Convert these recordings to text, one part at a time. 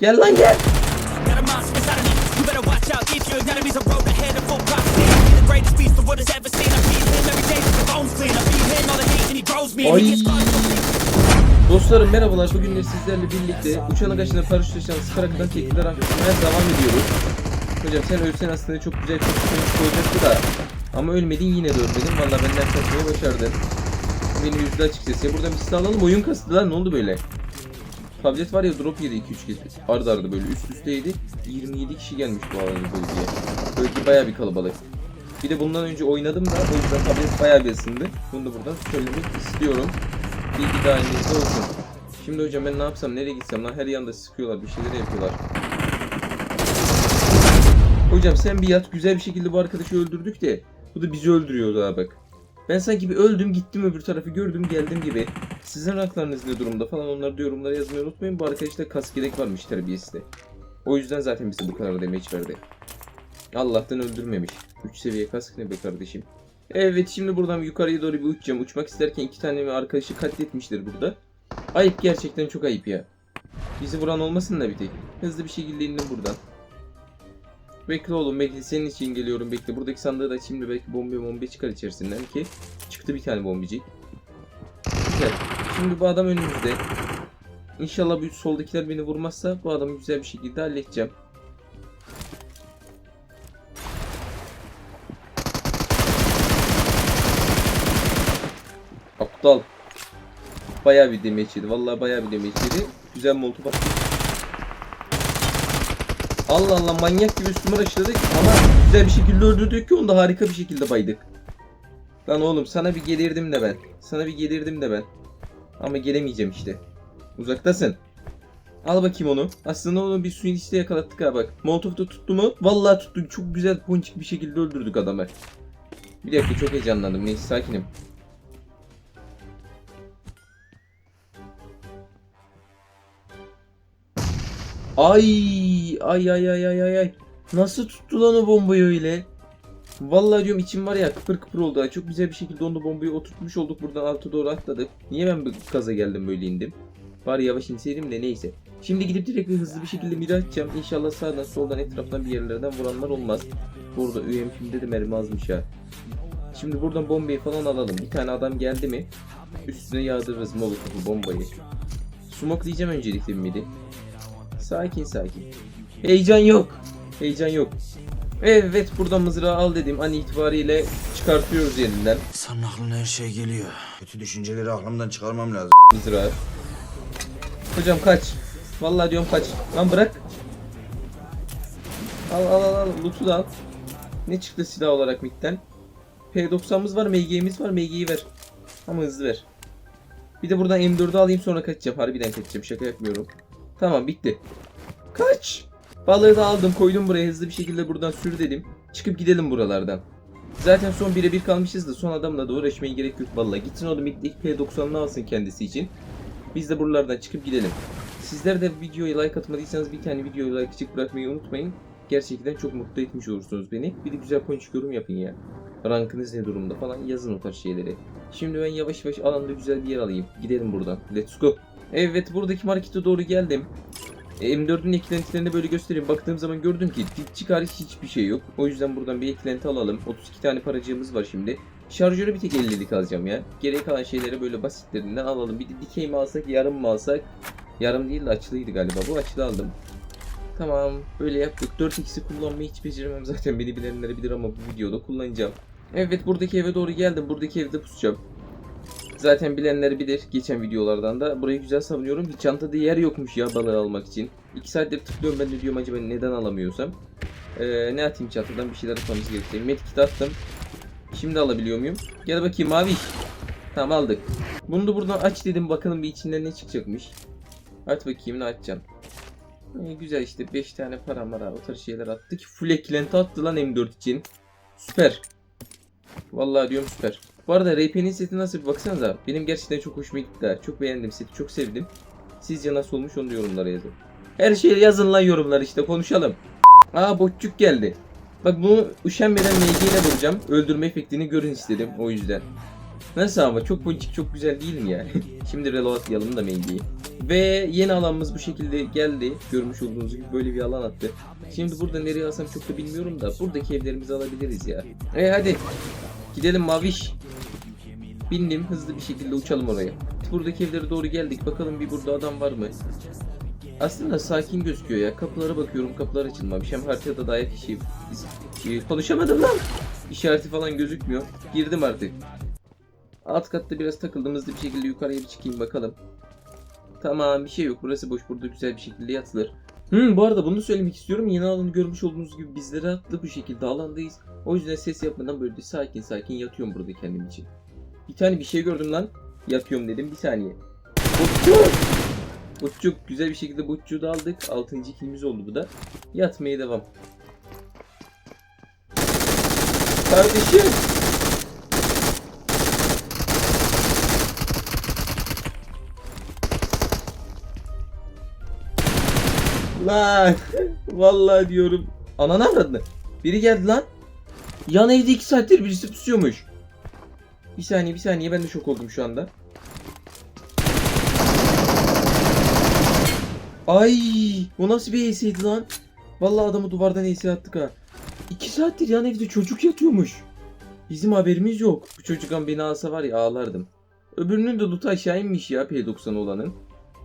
Gel lan gel. Ay. Dostlarım merhabalar. Bugün de sizlerle birlikte uçağın kaçına paraşüt açan Skarak'tan teknikler anlatmaya devam ediyoruz. Hocam sen ölsen aslında çok güzel çok sıkıntı olacaktı da. Ama ölmedin yine de ölmedin. Valla benden kaçmayı başardın. Beni üzdü açıkçası. Ya buradan bir silah alalım. Oyun kastı lan ne oldu böyle? Tablet var ya drop yedi 2-3 kez. Arda arda böyle üst üsteydi. 27 kişi gelmiş bu arada bölgeye. Bölge baya bir kalabalık. Bir de bundan önce oynadım da o yüzden tablet baya bir ısındı. Bunu da buradan söylemek istiyorum. Bilgi dahilinizde olsun. Şimdi hocam ben ne yapsam nereye gitsem lan her yanda sıkıyorlar bir şeyler yapıyorlar. Hocam sen bir yat güzel bir şekilde bu arkadaşı öldürdük de bu da bizi öldürüyor daha bak. Ben sanki bir öldüm gittim öbür tarafı gördüm geldim gibi. Sizin haklarınız ne durumda falan onları da yorumlara yazmayı unutmayın. Bu arkadaşta kas gerek varmış terbiyesi de. O yüzden zaten bize bu kadar damage verdi. Allah'tan öldürmemiş. 3 seviye kask ne be kardeşim. Evet şimdi buradan yukarıya doğru bir uçacağım. Uçmak isterken iki tane arkadaşı katletmişler burada. Ayıp gerçekten çok ayıp ya. Bizi vuran olmasın da bir tek. Hızlı bir şekilde indim buradan. Bekle oğlum bekle senin için geliyorum bekle. Buradaki sandığı da açayım da belki bombe bombe çıkar içerisinden ki. Çıktı bir tane bombicik. Güzel. Şimdi bu adam önümüzde. İnşallah bu soldakiler beni vurmazsa bu adamı güzel bir şekilde halledeceğim. Aptal. Bayağı bir damage yedi. Vallahi bayağı bir damage yedi. Güzel molotof attı. Allah Allah manyak gibi üstüme rushladık ama güzel bir şekilde öldürdük ki onu da harika bir şekilde baydık. Lan oğlum sana bir gelirdim de ben. Sana bir gelirdim de ben. Ama gelemeyeceğim işte. Uzaktasın. Al bakayım onu. Aslında onu bir suyun içinde yakalattık ha bak. Molotov da tuttu mu? Vallahi tuttu. Çok güzel ponçik bir şekilde öldürdük adamı. Bir dakika çok heyecanlandım. Neyse sakinim. Ay ay ay ay ay ay. Nasıl tuttu lan o bombayı öyle? Vallahi diyorum içim var ya kıpır kıpır oldu. ha. Çok güzel bir şekilde onu bombayı oturtmuş olduk. Buradan alta doğru atladık. Niye ben bu gaza geldim böyle indim? Bari yavaş inseydim de neyse. Şimdi gidip direkt bir hızlı bir şekilde mira atacağım. İnşallah sağdan soldan etraftan bir yerlerden vuranlar olmaz. Burada UMP'mde de mermi azmış ha. Şimdi buradan bombayı falan alalım. Bir tane adam geldi mi? Üstüne yağdırırız molotofu bombayı. Smoke diyeceğim öncelikle midi. Sakin sakin. Heyecan yok. Heyecan yok. Evet buradan mızrağı al dedim. An itibariyle çıkartıyoruz yerinden İnsanın aklına her şey geliyor. Kötü düşünceleri aklımdan çıkarmam lazım. mızrağı. Hocam kaç. Vallahi diyorum kaç. Lan bırak. Al al al al. Loot'u da al. Ne çıktı silah olarak midden? P90'mız var, MG'miz var. MG'yi ver. Ama hızlı ver. Bir de buradan M4'ü alayım sonra kaçacağım. Harbiden kaçacağım. Şaka yapmıyorum. Tamam bitti. Kaç. Balığı da aldım koydum buraya hızlı bir şekilde buradan sür dedim. Çıkıp gidelim buralardan. Zaten son bire bir kalmışız da son adamla da uğraşmaya gerek yok vallahi. Gitsin o da middeki P90'ını alsın kendisi için. Biz de buralardan çıkıp gidelim. Sizler de videoya like atmadıysanız bir tane videoya like çık bırakmayı unutmayın. Gerçekten çok mutlu etmiş olursunuz beni. Bir de güzel ponçik yorum yapın ya. Rankınız ne durumda falan yazın o tarz şeyleri. Şimdi ben yavaş yavaş alanda güzel bir yer alayım. Gidelim buradan. Let's go. Evet buradaki markete doğru geldim. E, M4'ün eklentilerini böyle göstereyim. Baktığım zaman gördüm ki dipçik hariç hiçbir şey yok. O yüzden buradan bir eklenti alalım. 32 tane paracığımız var şimdi. Şarjörü bir tek 50'lik alacağım ya. Geriye kalan şeyleri böyle basitlerinden alalım. Bir de dikey mi alsak yarım mı alsak? Yarım değil de açılıydı galiba. Bu açılı aldım. Tamam böyle yaptık. 4x'i kullanmayı hiç beceremem zaten. Beni bilenler bilir ama bu videoda kullanacağım. Evet buradaki eve doğru geldim. Buradaki evde pusacağım. Zaten bilenler bilir geçen videolardan da. Burayı güzel savunuyorum. Bir çantada yer yokmuş ya balığı almak için. 2 saattir tıklıyorum ben de diyorum acaba neden alamıyorsam. Ee, ne atayım çantadan bir şeyler atmamız gerekiyor. Medkit attım. Şimdi alabiliyor muyum? Gel bakayım mavi. Tamam aldık. Bunu da buradan aç dedim bakalım bir içinden ne çıkacakmış. Aç bakayım ne açacaksın. Ee, güzel işte 5 tane para mara o tarz şeyler attık. Full eklenti attı lan M4 için. Süper. Vallahi diyorum süper. Bu arada RP'nin seti nasıl bir baksanıza. Benim gerçekten çok hoşuma gitti. Çok beğendim seti. Çok sevdim. Sizce nasıl olmuş onu yorumlara yazın. Her şeyi yazın lan yorumlar işte konuşalım. Aa botçuk geldi. Bak bunu üşenmeden MG ile vuracağım. Öldürme efektini görün istedim o yüzden. Nasıl ama çok ponçik çok güzel değil mi ya? Şimdi reload atlayalım da MG'yi. Ve yeni alanımız bu şekilde geldi. Görmüş olduğunuz gibi böyle bir alan attı. Şimdi burada nereye alsam çok da bilmiyorum da buradaki evlerimizi alabiliriz ya. E hadi gidelim Maviş. Bindim hızlı bir şekilde uçalım oraya. Buradaki evlere doğru geldik. Bakalım bir burada adam var mı? Aslında sakin gözüküyor ya. Kapılara bakıyorum. Kapılar açılmamış. Hem haritada da ayak işi. Ee, Konuşamadım lan. İşareti falan gözükmüyor. Girdim artık. Alt katta biraz takıldım. Hızlı bir şekilde yukarıya bir çıkayım bakalım. Tamam bir şey yok. Burası boş. Burada güzel bir şekilde yatılır. Hmm, bu arada bunu söylemek istiyorum. Yeni alanı görmüş olduğunuz gibi bizlere attı bu şekilde alandayız. O yüzden ses yapmadan böyle sakin sakin yatıyorum burada kendim için. Bir tane bir şey gördüm lan. Yatıyorum dedim. Bir saniye. Butçuk! Butçuk. Güzel bir şekilde Butçuk'u da aldık. Altıncı kilimiz oldu bu da. Yatmaya devam. Kardeşim! Lan! Vallahi diyorum. Ananı avradını. Biri geldi lan. Yan evde 2 saattir birisi pusuyormuş. Bir saniye bir saniye ben de şok oldum şu anda. Ay, bu nasıl bir ES'ydi lan? Vallahi adamı duvardan ES attık ha. 2 saattir yan evde çocuk yatıyormuş. Bizim haberimiz yok. Bu çocuk an beni alsa var ya ağlardım. Öbürünün de loot'u aşağı inmiş ya P90 olanın.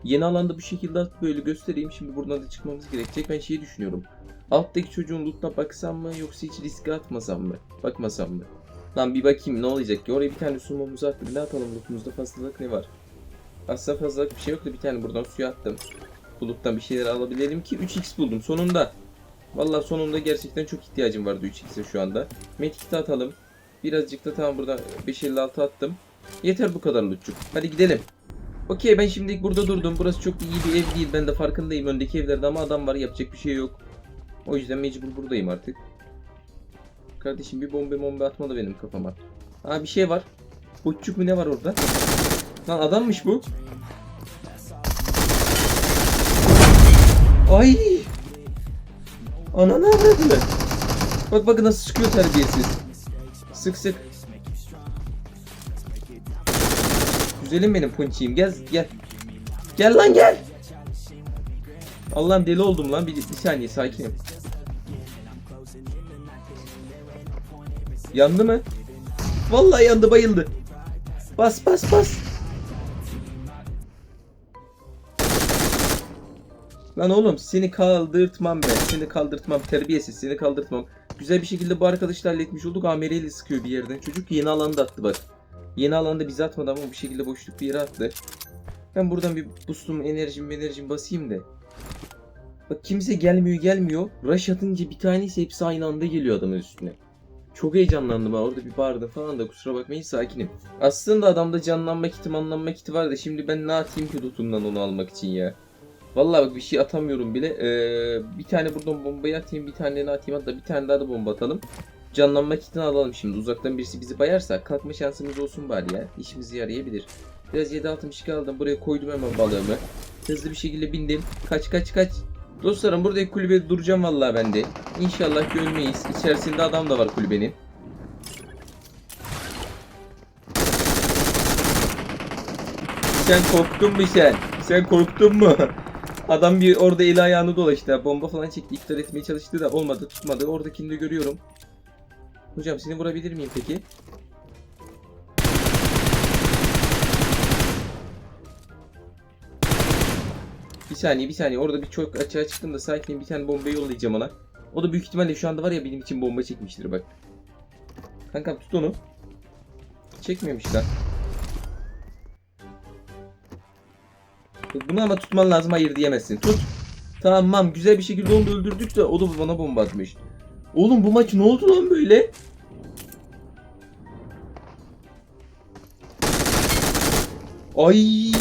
Yeni alanda bu şekilde böyle göstereyim. Şimdi buradan da çıkmamız gerekecek. Ben şeyi düşünüyorum. Alttaki çocuğun loot'una baksam mı yoksa hiç riske atmasam mı? Bakmasam mı? Lan bir bakayım ne olacak ki? Oraya bir tane sumamızı attık. Ne atalım lootumuzda fazlalık ne var? Aslında fazlalık bir şey yok da bir tane buradan suya attım. Buluttan bir şeyler alabilelim ki 3x buldum sonunda. Vallahi sonunda gerçekten çok ihtiyacım vardı 3x'e şu anda. Medkit'i atalım. Birazcık da tamam buradan 556 attım. Yeter bu kadar lootçuk. Hadi gidelim. Okey ben şimdilik burada durdum. Burası çok iyi bir ev değil. Ben de farkındayım öndeki evlerde ama adam var yapacak bir şey yok. O yüzden mecbur buradayım artık. Kardeşim bir bombe bombe atma da benim kafama. Ha bir şey var. Botçuk mu ne var orada? Lan adammış bu. Ay! Ananı avradını. Bak bak nasıl sıkıyor terbiyesiz. Sık sık. Güzelim benim punçiyim. Gel gel. Gel lan gel. Allah'ım deli oldum lan. Bir, bir saniye sakinim. Yandı mı? Vallahi yandı bayıldı. Bas bas bas. Lan oğlum seni kaldırtmam ben. Seni kaldırtmam. Terbiyesiz seni kaldırtmam. Güzel bir şekilde bu arkadaşla halletmiş olduk. Ameliyle sıkıyor bir yerden. Çocuk yeni alanda attı bak. Yeni alanda bizi atmadı ama bu şekilde boşluk bir yere attı. Ben buradan bir boost'um, enerjim, enerjim basayım da. Bak kimse gelmiyor gelmiyor. Rush atınca bir tanesi hepsi aynı anda geliyor adamın üstüne. Çok heyecanlandım ha orada bir bağırdım falan da kusura bakmayın sakinim. Aslında adamda canlanma kiti manlanma kiti var da şimdi ben ne atayım ki tutumdan onu almak için ya. Vallahi bak bir şey atamıyorum bile. Ee, bir tane buradan bombayı atayım bir tane atayım hatta bir tane daha da bomba atalım. Canlanma kitini alalım şimdi. Uzaktan birisi bizi bayarsa kalkma şansımız olsun bari ya. İşimize yarayabilir. Biraz 7.62 aldım. Buraya koydum hemen balığımı. Hızlı bir şekilde bindim. Kaç kaç kaç. Dostlarım buradaki kulübede duracağım vallahi ben de. İnşallah görmeyiz. İçerisinde adam da var kulübenin. Sen korktun mu sen? Sen korktun mu? Adam bir orada eli ayağını dolaştı. Bomba falan çekti. iptal etmeye çalıştı da olmadı tutmadı. Oradakini de görüyorum. Hocam seni vurabilir miyim peki? Bir saniye bir saniye orada bir çok açığa çıktım da sakin bir tane bomba yollayacağım ona. O da büyük ihtimalle şu anda var ya benim için bomba çekmiştir bak. Kankam tut onu. Çekmemiş lan. Bunu ama tutman lazım hayır diyemezsin. Tut. Tamam güzel bir şekilde onu öldürdük de o da bana bomba atmış. Oğlum bu maç ne oldu lan böyle? Ay.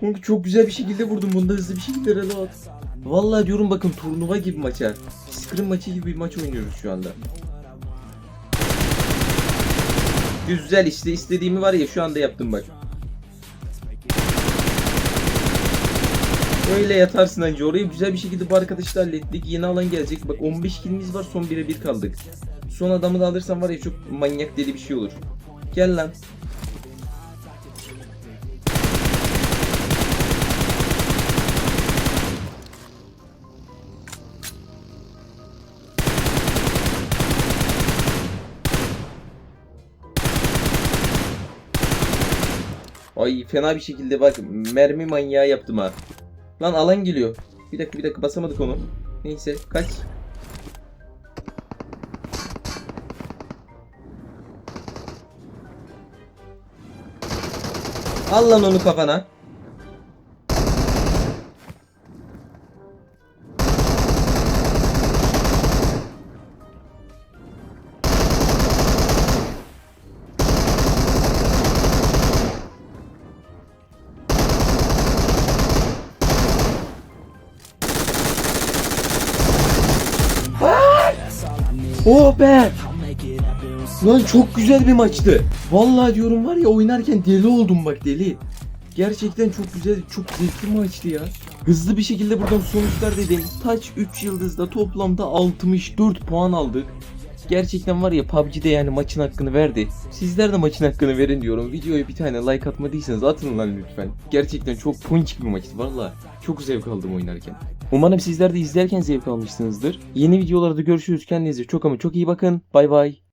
Kanka çok güzel bir şekilde vurdum. Bunda hızlı bir şekilde reload. Vallahi diyorum bakın turnuva gibi maça. Scrim maçı gibi bir maç oynuyoruz şu anda. Güzel işte istediğimi var ya şu anda yaptım bak. Öyle yatarsın anca orayı güzel bir şekilde bu arkadaşla hallettik. Yeni alan gelecek. Bak 15 kilimiz var son 1'e 1 kaldık. Son adamı da alırsam var ya çok manyak deli bir şey olur. Gel lan. Ay fena bir şekilde bak mermi manyağı yaptım ha. Lan alan geliyor. Bir dakika bir dakika basamadık onu. Neyse kaç. Al lan onu kafana. Oh be! Lan çok güzel bir maçtı. Vallahi diyorum var ya oynarken deli oldum bak deli. Gerçekten çok güzel, çok zevkli maçtı ya. Hızlı bir şekilde buradan sonuçlar dedim. Taç 3 yıldızda toplamda 64 puan aldık. Gerçekten var ya PUBG'de yani maçın hakkını verdi. Sizler de maçın hakkını verin diyorum. Videoya bir tane like atmadıysanız atın lan lütfen. Gerçekten çok punch bir maçtı valla. Çok zevk aldım oynarken. Umarım sizler de izlerken zevk almışsınızdır. Yeni videolarda görüşürüz. Kendinize çok ama çok iyi bakın. Bay bay.